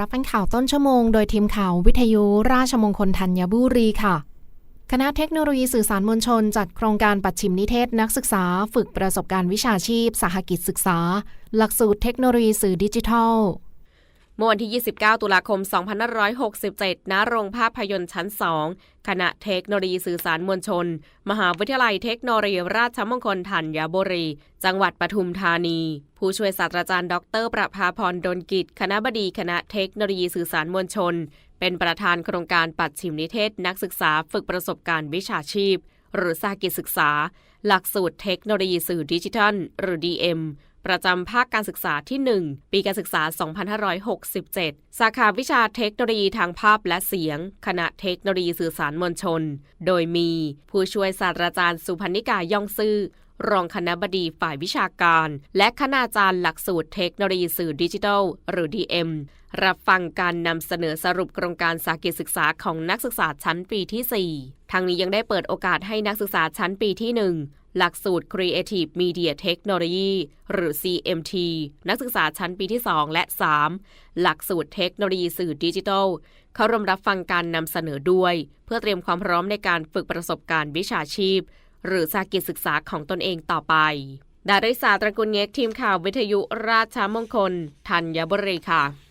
รับฟังข่าวต้นชั่วโมงโดยทีมข่าววิทยุราชมงคลธัญบุรีค่ะ คณะเทคโนโลยีสื่อสารมวลชน จัดโครงการปัดชิมนิเทศนักศึกษา ฝึกประสบการณ์วิชาชีพ สหกิจศึกษา หลักสูตรเทคโนโลยีสื่อดิจิทัล มื่อวันที่ 29 ตุลาคม 2567 ณ โรงภาพยนตร์ชั้น 2 คณะเทคโนโลยีสื่อสารมวลชน มหาวิทยาลัยเทคโนโลยีราชมงคลธัญบุรี จังหวัดปทุมธานี ผู้ช่วยศาสตราจารย์ ดร ประภาพรดลกิจ คณะบดีคณะเทคโนโลยีสื่อสารมวลชน เป็นประธานโครงการปัดชิมนิเทศ นักศึกษาฝึกประสบการณ์วิชาชีพ หรือสากิจศึกษา หลักสูตรเทคโนโลยีสื่อดิจิทัล หรือ DM ประจำภาคการศึกษาที่ 1 ปีการศึกษา 2567 สาขาวิชาเทคโนโลยีทางภาพและเสียง คณะเทคโนโลยีสื่อสารมวลชน โดยมีผู้ช่วยศาสตราจารย์สุพันนิกาย่องซื่อรองคณะบดีฝ่ายวิชาการ และคณาจารย์หลักสูตรเทคโนโลยีสื่อดิจิทัล หรือ DM รับฟังการนำเสนอสรุปโครงการสากิจศึกษาของนักศึกษาชั้นปีที่ 4ทั้งนี้ยังได้เปิดโอกาสให้นักศึกษาชั้นปีที่1 หลักสูตร Creative Media Technology หรือ CMT นักศึกษาชั้นปีที่ 2 และ 3 หลักสูตรเทคโนโลยีสื่อดิจิทัล เข้าร่วมรับฟังการนำเสนอด้วย เพื่อเตรียมความพร้อมในการฝึกประสบการณ์วิชาชีพ หรือสากิจศึกษาของตนเองต่อไป ดาริสาตระกุลเงกทีมข่าววิทยุราชมงคล ธัญบุรีค่ะ